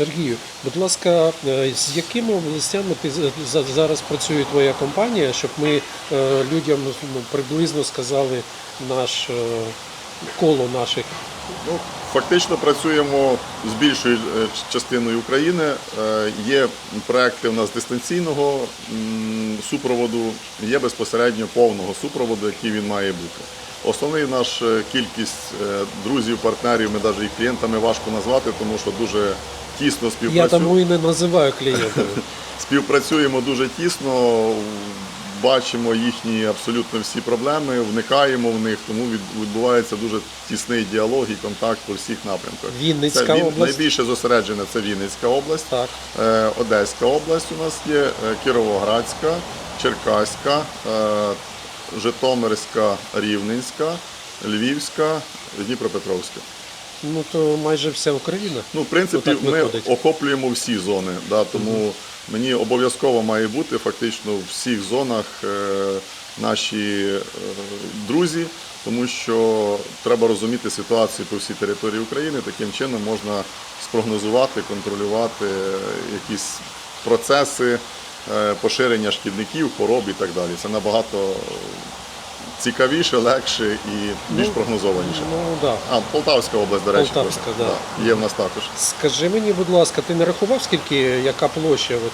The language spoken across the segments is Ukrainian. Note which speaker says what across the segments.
Speaker 1: Сергію, будь ласка, е, з якими областями ти за- за- зараз працює твоя компанія, щоб ми е, людям ну, приблизно сказали наш е, коло наших
Speaker 2: Ну, фактично працюємо з більшою частиною України. Є проекти у нас дистанційного супроводу, є безпосередньо повного супроводу, який він має бути. Основний наш е, кількість е, друзів, партнерів, ми навіть і клієнтами важко назвати, тому що дуже тісно
Speaker 1: я
Speaker 2: співпрацюємо.
Speaker 1: тому і не називаю клієнтами.
Speaker 2: Співпрацюємо дуже тісно, бачимо їхні абсолютно всі проблеми, вникаємо в них, тому відбувається дуже тісний діалог і контакт по всіх напрямках.
Speaker 1: Вінницька
Speaker 2: це,
Speaker 1: область.
Speaker 2: Найбільше зосереджена це Вінницька область,
Speaker 1: Так.
Speaker 2: Е, Одеська область у нас є, Кіровоградська, Черкаська, Житомирська, Рівненська, Львівська, Дніпропетровська.
Speaker 1: Ну то майже вся Україна.
Speaker 2: Ну, в принципі,
Speaker 1: Ну,
Speaker 2: ми охоплюємо всі зони, да, тому мені обов'язково має бути фактично в всіх зонах е, наші е, друзі, тому що треба розуміти ситуацію по всій території України. Таким чином можна спрогнозувати, контролювати е, якісь процеси поширення шкідників, хвороб і так далі. Це набагато цікавіше, легше і більш
Speaker 1: Ну,
Speaker 2: прогнозованіше.
Speaker 1: Ну. Да.
Speaker 2: А, Полтавська область, до речі,
Speaker 1: Полтавська,
Speaker 2: теж.
Speaker 1: да.
Speaker 2: є в нас також.
Speaker 1: Скажи мені, будь ласка, ти не рахував, скільки яка площа от,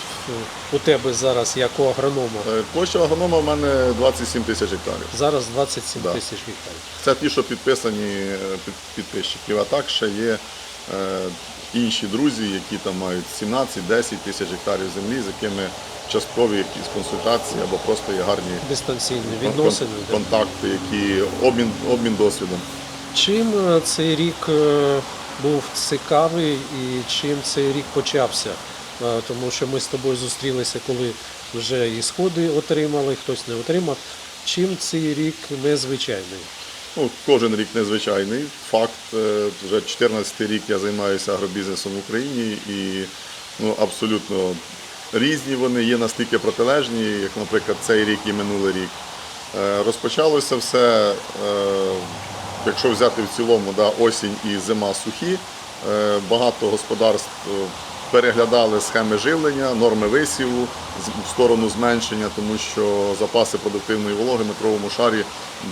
Speaker 1: у тебе зараз, як у агронома?
Speaker 2: Е, Площа агронома в мене 27 тисяч гектарів.
Speaker 1: Зараз 27
Speaker 2: Да.
Speaker 1: тисяч гектарів.
Speaker 2: Це ті, що підписані е, під- підписчиків. А так ще є е, інші друзі, які там мають 17-10 тисяч гектарів землі, з якими часткові якісь консультації або просто є гарні
Speaker 1: Дистанційні відносини.
Speaker 2: контакти, які обмін, обмін досвідом.
Speaker 1: Чим е, цей рік е, був цікавий і чим цей рік почався? Е, Тому що ми з тобою зустрілися, коли вже і сходи отримали, хтось не отримав. Чим цей рік незвичайний?
Speaker 2: Ну, кожен рік незвичайний. Факт, е, вже 14 рік я займаюся агробізнесом в Україні і ну, абсолютно різні вони є настільки протилежні, як, наприклад, цей рік і минулий рік. Е, Розпочалося все, е, якщо взяти в цілому, да, осінь і зима сухі. Багато господарств переглядали схеми живлення, норми висіву в сторону зменшення, тому що запаси продуктивної вологи в метровому шарі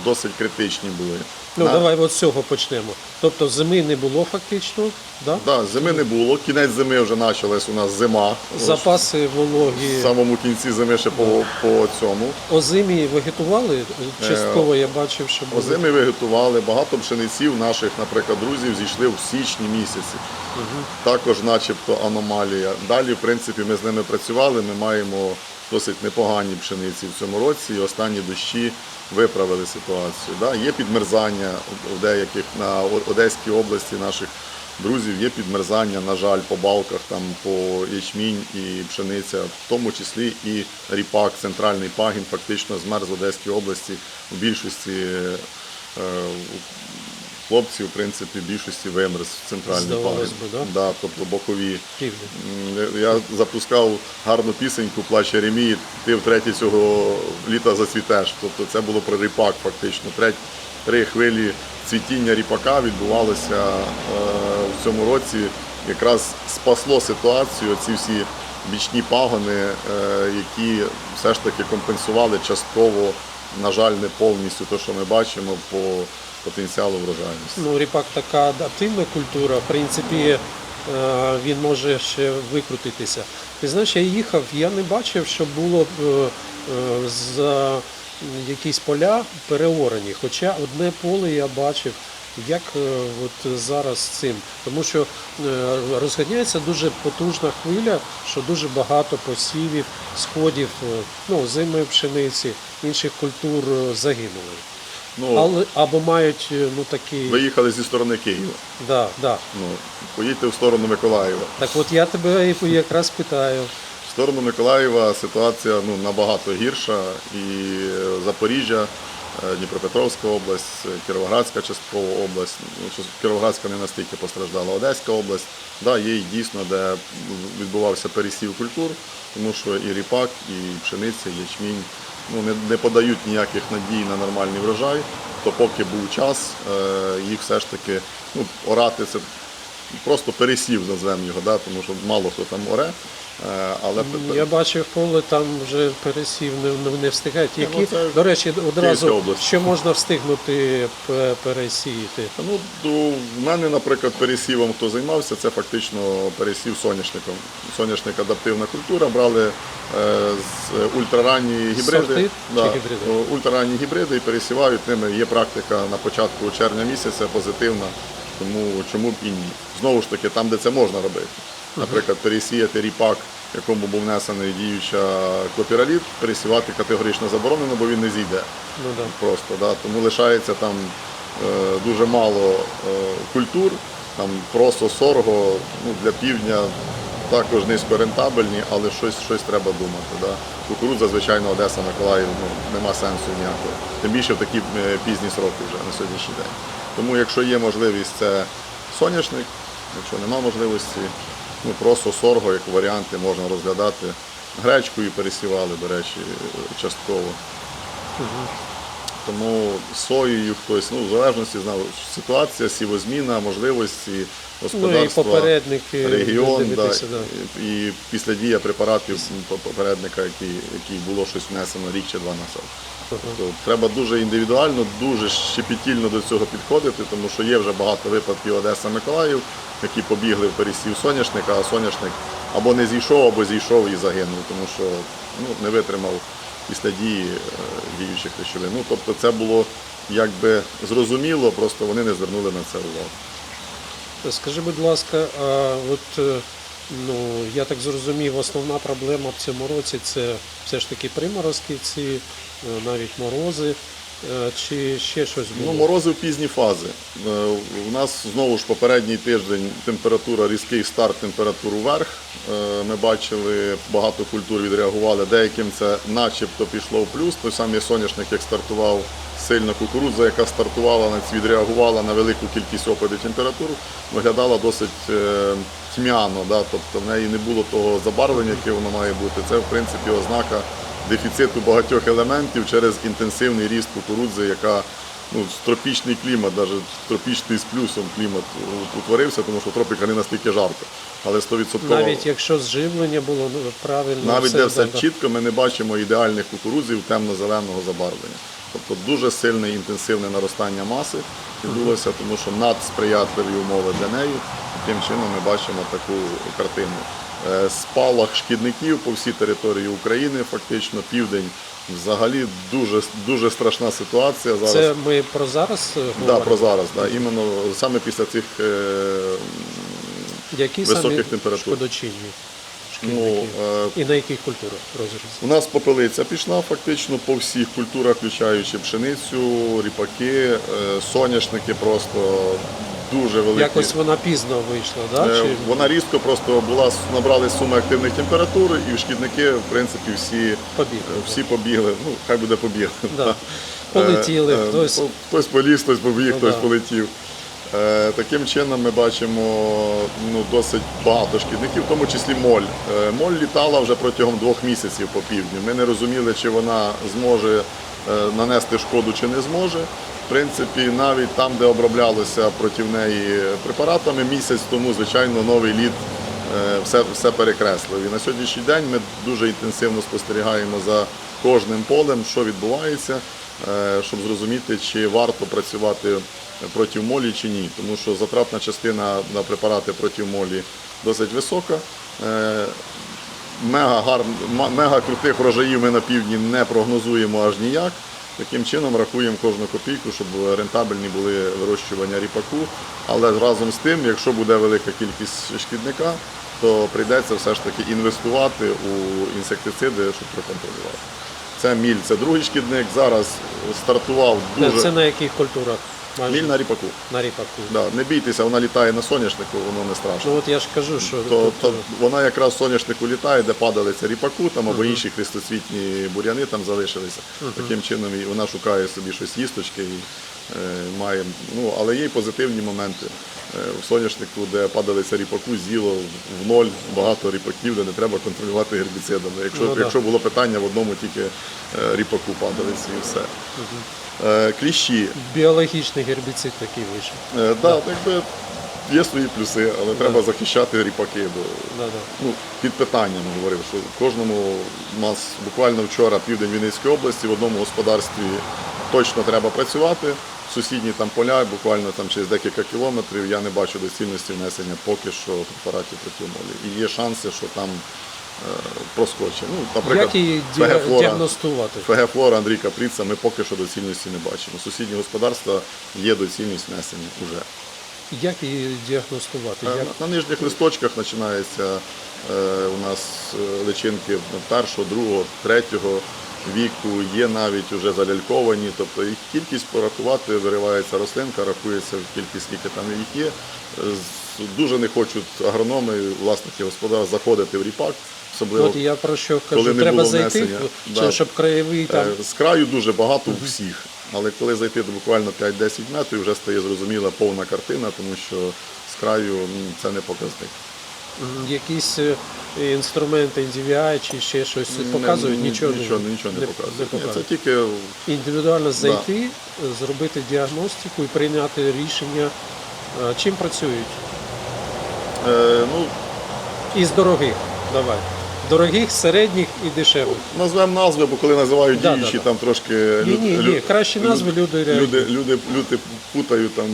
Speaker 2: досить критичні були.
Speaker 1: Ну давай от з цього почнемо. Тобто зими не було фактично, да?
Speaker 2: Да, зими не було. Кінець зими вже почалась у нас зима.
Speaker 1: запаси вологі.
Speaker 2: В самому кінці зими ще по, по цьому.
Speaker 1: Озимі вегетували.
Speaker 2: Е,
Speaker 1: Частково я бачив, що було.
Speaker 2: Озими виготували, багато пшениців наших, наприклад, друзів зійшли в січні місяці. Також начебто аномалія. Далі, в принципі, ми з ними працювали, ми маємо досить непогані пшениці в цьому році, і останні дощі виправили ситуацію. Да? Є підмерзання в деяких на Одеській області наших друзів, є підмерзання, на жаль, по балках, там, по ячмінь і пшениця, в тому числі і ріпак, центральний пагін, фактично змерз в Одеській області в більшості. Хлопці, в принципі, більшості вимерз в пагін.
Speaker 1: би, да?
Speaker 2: Да, тобто бокові.
Speaker 1: Південь.
Speaker 2: Я запускав гарну пісеньку Плач Єремії, ти втретє цього літа зацвітеш. Тобто це було про ріпак фактично. Треть, три хвилі цвітіння ріпака відбувалося е, в цьому році. Якраз спасло ситуацію, ці всі бічні пагони, е, які все ж таки компенсували частково, на жаль, не повністю те, що ми бачимо по потенціалу врожайності.
Speaker 1: Ну, ріпак така адаптивна культура, в принципі, е, він може ще викрутитися. Ти знаєш, я їхав, я не бачив, що було е, е, за якісь поля переорані. Хоча одне поле я бачив, як от зараз з цим. Тому що розганяється дуже потужна хвиля, що дуже багато посівів, сходів, ну, зими пшениці, інших культур загинули.
Speaker 2: Ну,
Speaker 1: Але або мають е, ну такий.
Speaker 2: ви їхали зі сторони Києва.
Speaker 1: Да, да.
Speaker 2: Ну, поїдьте в сторону Миколаєва.
Speaker 1: Так от я тебе і якраз питаю.
Speaker 2: В сторону Миколаєва ситуація ну, набагато гірша. І е, Запоріжжя, е, Дніпропетровська область, Кіровоградська частково область. Ну, Кіровоградська не настільки постраждала. Одеська область. Да, є і дійсно, де відбувався пересів культур, тому що і ріпак, і пшениця, і ячмінь ну, не, не подають ніяких надій на нормальний врожай. То поки був час, е, їх все ж таки ну, орати це просто пересів, назвемо його, да, тому що мало хто там оре. Е, Але
Speaker 1: Я бачив поле, там вже пересів не, не, встигають.
Speaker 2: ну, це
Speaker 1: до речі, одразу що можна встигнути пе- пересіяти?
Speaker 2: Ну, в мене, наприклад, пересівом, хто займався, це фактично пересів соняшником. Соняшник адаптивна культура, брали е, з ультраранні гібриди.
Speaker 1: Сорти чи гібриди?
Speaker 2: Ультраранні гібриди і пересівають ними. Є практика на початку червня місяця позитивна, тому чому б і ні. Знову ж таки, там, де це можна робити. Наприклад, пересіяти ріпак, якому був внесений діюча клопіраліт, пересівати категорично заборонено, бо він не зійде
Speaker 1: Ну, да.
Speaker 2: просто. Да? Тому лишається там е, дуже мало е, культур, там просто сорго ну, для півдня також низькорентабельні, але щось, щось треба думати. Да? Кукурудза, звичайно, Одеса, Миколаїв, ну, нема сенсу ніякого. Тим більше в такі е, пізні сроки вже на сьогоднішній день. Тому якщо є можливість, це соняшник, якщо нема можливості, ну просто сорго як варіанти можна розглядати. Гречкою пересівали, до речі, частково. Тому соєю хтось, ну в залежності знав ситуація, сівозміна, можливості,
Speaker 1: Ну і попередники
Speaker 2: регіон, да,
Speaker 1: да.
Speaker 2: і, і після дія препаратів попередника, який, який було щось внесено рік чи два назад. Тобто треба дуже індивідуально, дуже щепетільно до цього підходити, тому що є вже багато випадків Одеса Миколаїв, які побігли в пересів соняшника, а соняшник або не зійшов, або зійшов і загинув, тому що ну, не витримав після дії е, діючих речовин. Ну, тобто це було якби зрозуміло, просто вони не звернули на це увагу.
Speaker 1: Скажи, будь ласка, а от е, ну я так зрозумів, основна проблема в цьому році це все ж таки приморозки, ці е, навіть морози, е, чи ще щось
Speaker 2: Ну,
Speaker 1: було?
Speaker 2: морози в пізні фази. У нас знову ж попередній тиждень температура, різкий старт температур вверх. Ми бачили, багато культур відреагували. Деяким це начебто пішло в плюс. Той самий соняшник, як стартував сильно кукурудза, яка стартувала відреагувала на велику кількість опадів температур, виглядала досить е, тьмяно. Да? Тобто в неї не було того забарвлення, яке воно має бути. Це, в принципі, ознака дефіциту багатьох елементів через інтенсивний ріст кукурудзи, яка ну, тропічний клімат, навіть тропічний з плюсом клімат утворився, тому що в тропіках не настільки жарко. Але 100%
Speaker 1: Навіть якщо зживлення було ну, правильно,
Speaker 2: навіть де все
Speaker 1: да, да.
Speaker 2: чітко, ми не бачимо ідеальних кукурудзів темно-зеленого забарвлення. Тобто дуже сильне інтенсивне наростання маси відбулося, тому що надсприятливі умови для неї. Таким чином ми бачимо таку картину. Е, Спалах шкідників по всій території України, фактично південь. Взагалі дуже, дуже страшна ситуація. Зараз
Speaker 1: Це ми про зараз е,
Speaker 2: да, про зараз. Да. Іменно саме після цих е,
Speaker 1: Які
Speaker 2: високих температур.
Speaker 1: шкодочинні
Speaker 2: ну,
Speaker 1: шкідники?
Speaker 2: е,
Speaker 1: І на яких культурах розріз?
Speaker 2: У нас попелиця пішла фактично по всіх культурах, включаючи пшеницю, ріпаки, е, соняшники просто дуже великі.
Speaker 1: Якось вона пізно вийшла, да?
Speaker 2: Е,
Speaker 1: Чи...
Speaker 2: Вона різко просто була набрали суми активних температур, і шкідники, в принципі, всі
Speaker 1: Побігли,
Speaker 2: всі побігли. Ну, хай буде побігли.
Speaker 1: Да. Полетіли, хтось.
Speaker 2: хтось поліз, хтось побіг,
Speaker 1: Ну,
Speaker 2: хтось
Speaker 1: да.
Speaker 2: полетів. Е, Таким чином ми бачимо ну, досить багато шкідників, в тому числі моль. Е, Моль літала вже протягом двох місяців по півдню. Ми не розуміли, чи вона зможе е, нанести шкоду, чи не зможе. В принципі, навіть там, де оброблялося проти неї препаратами, місяць тому, звичайно, новий лід все, все перекреслив. І на сьогоднішній день ми дуже інтенсивно спостерігаємо за кожним полем, що відбувається, щоб зрозуміти, чи варто працювати проти молі чи ні. Тому що затратна частина на препарати проти молі досить висока. Е, Мега, гар... мега крутих врожаїв ми на півдні не прогнозуємо аж ніяк. Таким чином рахуємо кожну копійку, щоб рентабельні були вирощування ріпаку. Але разом з тим, якщо буде велика кількість шкідника, то прийдеться все ж таки інвестувати у інсектициди, щоб проконтролювати. Це міль, це другий шкідник. Зараз стартував дуже
Speaker 1: Це на яких культурах? Майже?
Speaker 2: міль на ріпаку.
Speaker 1: на ріпаку.
Speaker 2: Да, не бійтеся, вона літає на соняшнику, воно не страшно.
Speaker 1: Ну от я ж кажу, що
Speaker 2: То,
Speaker 1: тут,
Speaker 2: то вона якраз в соняшнику літає, де падалиця ріпаку там, або інші хрестоцвітні буряни там залишилися. Таким чином і вона шукає собі щось їсточки і е, має. Ну, але є й позитивні моменти. Е, в соняшнику, де падалиця ріпаку, з'їло в ноль багато ріпаків, де не треба контролювати гербіцидами. Якщо,
Speaker 1: Ну,
Speaker 2: якщо було питання в одному тільки е, ріпаку падалиці і все. Е, кліщі.
Speaker 1: біологічний гербіцид такий вийшов.
Speaker 2: Е, да, якби є свої плюси, але треба захищати ріпаки. Бо
Speaker 1: Да-да.
Speaker 2: ну, під питанням говорив, що кожному у нас буквально вчора південь Вінницької області в одному господарстві точно треба працювати. Сусідні там поля, буквально там через декілька кілометрів, я не бачу доцільності внесення поки що препаратів проти молі. І є шанси, що там проскочить. Ну, наприклад,
Speaker 1: Як її
Speaker 2: ФГ-флора,
Speaker 1: діагностувати?
Speaker 2: ФГ-флора Андрій Капріца ми поки що доцільності не бачимо. Сусідні господарства є доцільність внесення вже.
Speaker 1: Як її діагностувати?
Speaker 2: Е,
Speaker 1: Як...
Speaker 2: На нижніх листочках починається е, у нас е, личинки першого, другого, третього віку, є навіть вже заляльковані, тобто їх кількість порахувати, виривається рослинка, рахується кількість, скільки там їх є. Дуже не хочуть агрономи, власники господарств заходити в ріпак, особливо
Speaker 1: От я про що
Speaker 2: коли
Speaker 1: кажу,
Speaker 2: не
Speaker 1: треба
Speaker 2: було
Speaker 1: зайти,
Speaker 2: внесення. Да.
Speaker 1: щоб краєвий там.
Speaker 2: Е, З краю дуже багато у всіх, але коли зайти до буквально 5-10 метрів, вже стає зрозуміла повна картина, тому що з краю м, це не показник.
Speaker 1: М, Якісь е, інструменти NDVI чи ще щось показують,
Speaker 2: Не-
Speaker 1: нічого,
Speaker 2: нічого, нічого не, показує. Ні,
Speaker 1: показують.
Speaker 2: Це тільки
Speaker 1: Індивідуально зайти, е, зробити діагностику і прийняти рішення, е, чим працюють.
Speaker 2: е, ну,
Speaker 1: Із дорогих. Давай. Дорогих, середніх і дешевих.
Speaker 2: назвемо назви, бо коли називають
Speaker 1: Да,
Speaker 2: діючі,
Speaker 1: да, да.
Speaker 2: там трошки
Speaker 1: Ні, ні, ні, кращі назви люди
Speaker 2: люди,
Speaker 1: реагують.
Speaker 2: люди, люди путають там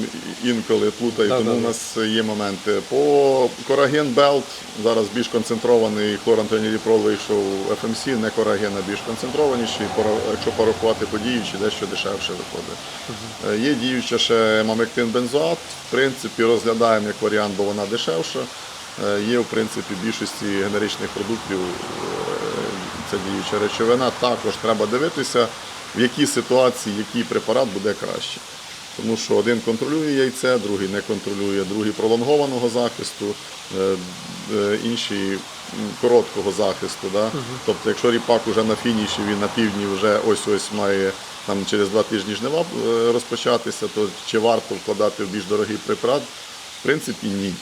Speaker 2: інколи плутають,
Speaker 1: Да,
Speaker 2: тому
Speaker 1: да,
Speaker 2: у
Speaker 1: да.
Speaker 2: нас є моменти. По Кораген Белт зараз більш концентрований хлорантоніліпрол вийшов FMC, не Кораген, а більш концентрованіший. Якщо порахувати по діючі, дещо дешевше виходить. Е, Є діюча ще мамектин бензоат. В принципі, розглядаємо як варіант, бо вона дешевша. Е, Є в принципі більшості генеричних продуктів е, це діюча речовина. Також треба дивитися, в якій ситуації який препарат буде краще. Тому що один контролює яйце, другий не контролює, другий пролонгованого захисту, е, інший короткого захисту. Да? Тобто, якщо ріпак уже на фініші, він на півдні вже ось-ось має там, через два тижні жнива розпочатися, то чи варто вкладати в більш дорогий препарат? В принципі, ні.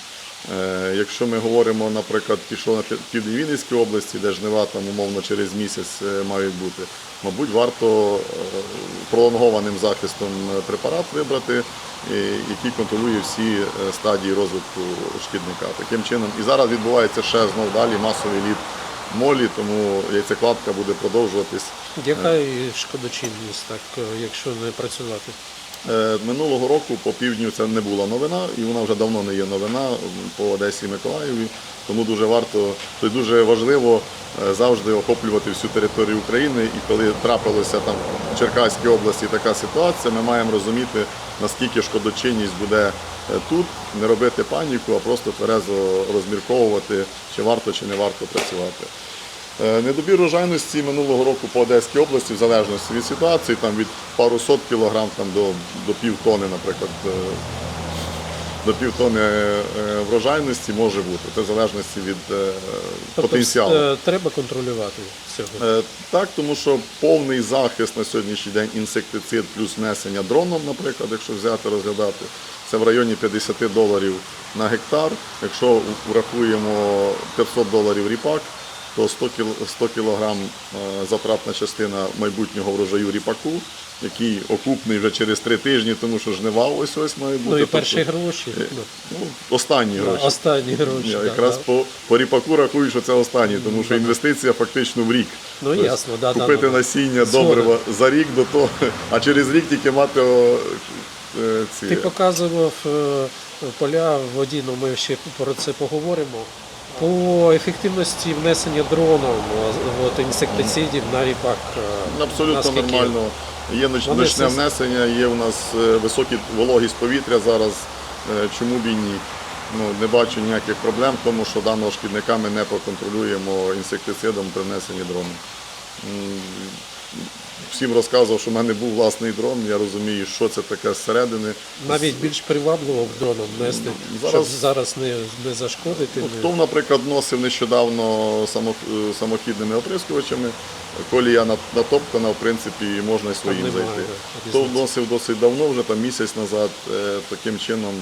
Speaker 2: Е, Якщо ми говоримо, наприклад, пішов на пів- південь області, де жнива там умовно через місяць е, мають бути, мабуть, варто е, пролонгованим захистом препарат вибрати, який контролює всі стадії розвитку шкідника. Таким чином, і зараз відбувається ще знов далі масовий лід молі, тому яйцекладка буде продовжуватись.
Speaker 1: Яка шкодочинність, так, якщо не працювати?
Speaker 2: Е, Минулого року по півдню це не була новина, і вона вже давно не є новина по Одесі і Миколаєві. Тому дуже варто, то дуже важливо е, завжди охоплювати всю територію України. І коли трапилося там в Черкаській області така ситуація, ми маємо розуміти, наскільки шкодочинність буде е, тут, не робити паніку, а просто тверезо розмірковувати, чи варто, чи не варто працювати. Е, Недобір урожайності минулого року по Одеській області, в залежності від ситуації, там від пару сот кілограм там, до, до півтони, наприклад, е, до півтони е, врожайності може бути. Це в залежності від
Speaker 1: Тобто
Speaker 2: потенціалу.
Speaker 1: треба контролювати цього.
Speaker 2: Так, тому що повний захист на сьогоднішній день інсектицид плюс внесення дроном, наприклад, якщо взяти розглядати, це в районі 50 доларів на гектар. Якщо врахуємо 500 доларів ріпак, то 100 кіл- 100 кілограм е, затратна частина майбутнього врожаю ріпаку, який окупний вже через три тижні, тому що жнива ось ось має бути.
Speaker 1: Ну і
Speaker 2: Тобто,
Speaker 1: перші гроші.
Speaker 2: е,
Speaker 1: ну,
Speaker 2: ну, останні гроші.
Speaker 1: Останні гроші.
Speaker 2: Я якраз
Speaker 1: да.
Speaker 2: по, по ріпаку рахую, що це останній, тому що інвестиція фактично в рік.
Speaker 1: Ну,
Speaker 2: Тобто
Speaker 1: ясно, да, да,
Speaker 2: Купити
Speaker 1: да, да.
Speaker 2: насіння
Speaker 1: Згоден.
Speaker 2: добрива за рік до того, а через рік тільки мати е, ці.
Speaker 1: Ти показував поля в воді, ну ми ще про це поговоримо. По ефективності внесення дроном от, інсектицидів на ріпак. е,
Speaker 2: Абсолютно
Speaker 1: наскільки?
Speaker 2: нормально. Є ночне внесення, є у нас е, високі вологість повітря зараз. Е, Чому б і ні? Ну, не бачу ніяких проблем тому, що даного шкідника ми не проконтролюємо інсектицидом при внесенні дрону. Всім розказував, що в мене був власний дрон, я розумію, що це таке зсередини.
Speaker 1: Навіть більш привабливо в дроном внести,
Speaker 2: Зараз-
Speaker 1: щоб зараз не, не зашкодити.
Speaker 2: Ну, Хто, наприклад, носив нещодавно само- е, самохідними оприскувачами, колія нат- натоптана, в принципі, можна й своїм
Speaker 1: немає,
Speaker 2: зайти. Хто
Speaker 1: різниці.
Speaker 2: носив досить давно, вже там місяць назад, е, таким чином,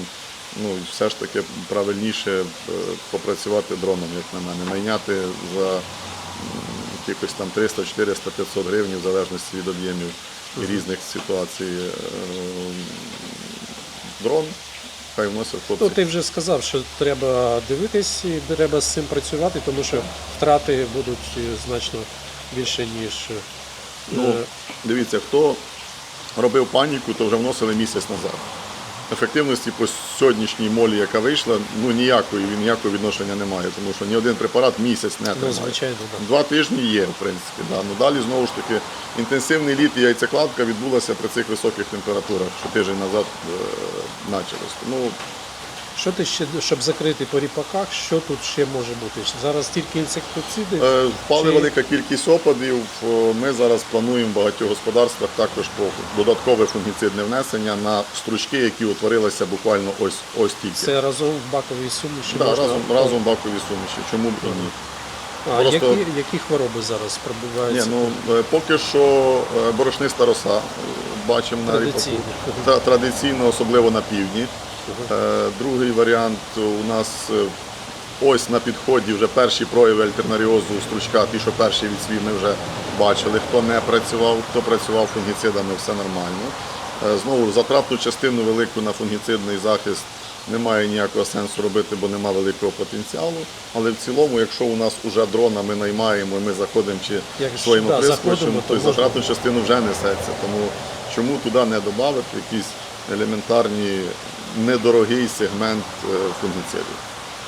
Speaker 2: ну, все ж таки правильніше е, попрацювати дроном, як на мене. Найняти за м, якихось там 300, 400, 500 гривень, в залежності від об'ємів і різних ситуацій. е, Дрон хай вносять хлопці.
Speaker 1: Ну, ти вже сказав, що треба дивитись і треба з цим працювати, тому що втрати будуть е, значно більше, ніж. е,
Speaker 2: Ну, дивіться, хто робив паніку, то вже вносили місяць назад. Ефективності по сьогоднішній молі, яка вийшла, ну ніякої, він ніякого відношення немає, тому що ні один препарат місяць не
Speaker 1: ну,
Speaker 2: тримає.
Speaker 1: звичайно.
Speaker 2: Два тижні є, в принципі. Да. Ну, далі знову ж таки інтенсивний літ і яйцекладка відбулася при цих високих температурах, що тиждень назад е, почалось. Тому
Speaker 1: Що ти ще, щоб закрити по ріпаках, що тут ще може бути? Зараз тільки інсектициди.
Speaker 2: Е, Впала
Speaker 1: Чи-
Speaker 2: велика кількість опадів. Ми зараз плануємо в багатьох господарствах також по додаткове фунгіцидне внесення на стручки, які утворилися буквально ось ось тільки.
Speaker 1: Це разом в баковій суміші
Speaker 2: Да,
Speaker 1: можна.
Speaker 2: разом, разом бакові суміші. Чому б ні?
Speaker 1: А
Speaker 2: просто-
Speaker 1: які, які хвороби зараз
Speaker 2: Ні, ну е, поки що е, борошниста роса е, бачимо на ріпаку. Традиційно, особливо на півдні. Е, Другий варіант у нас е, ось на підході вже перші прояви альтернаріозу стручка, ті, що перші відсвів ми вже бачили. Хто не працював, хто працював фунгіцидами, все нормально. Е, Знову затратну частину велику на фунгіцидний захист немає ніякого сенсу робити, бо немає великого потенціалу. Але в цілому, якщо у нас уже дрона ми наймаємо, і ми заходимо чи
Speaker 1: Як
Speaker 2: своїм оприскувачем, то
Speaker 1: то
Speaker 2: затратну частину вже несеться. Тому чому туди не додати якийсь елементарні недорогий сегмент е, фунгіцидів?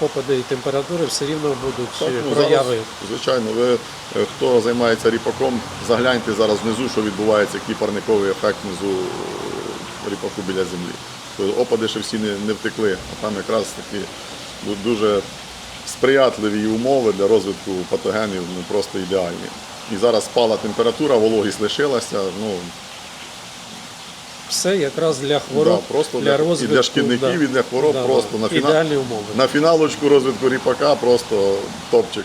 Speaker 1: Опади і температури все рівно будуть
Speaker 2: Так,
Speaker 1: е,
Speaker 2: ну,
Speaker 1: прояви.
Speaker 2: зараз, звичайно, ви е, хто займається ріпаком, загляньте зараз внизу, що відбувається, який парниковий ефект внизу ріпаку біля землі. То опади ще всі не, не втекли, а там якраз такі дуже сприятливі умови для розвитку патогенів, ну просто ідеальні. І зараз спала температура, вологість лишилася. Ну,
Speaker 1: Все якраз для хвороб,
Speaker 2: Да, просто
Speaker 1: для
Speaker 2: для- і для
Speaker 1: шкідників,
Speaker 2: шкідників, і для хвороб просто на фіна-
Speaker 1: умови.
Speaker 2: на фіналочку розвитку ріпака просто топчик.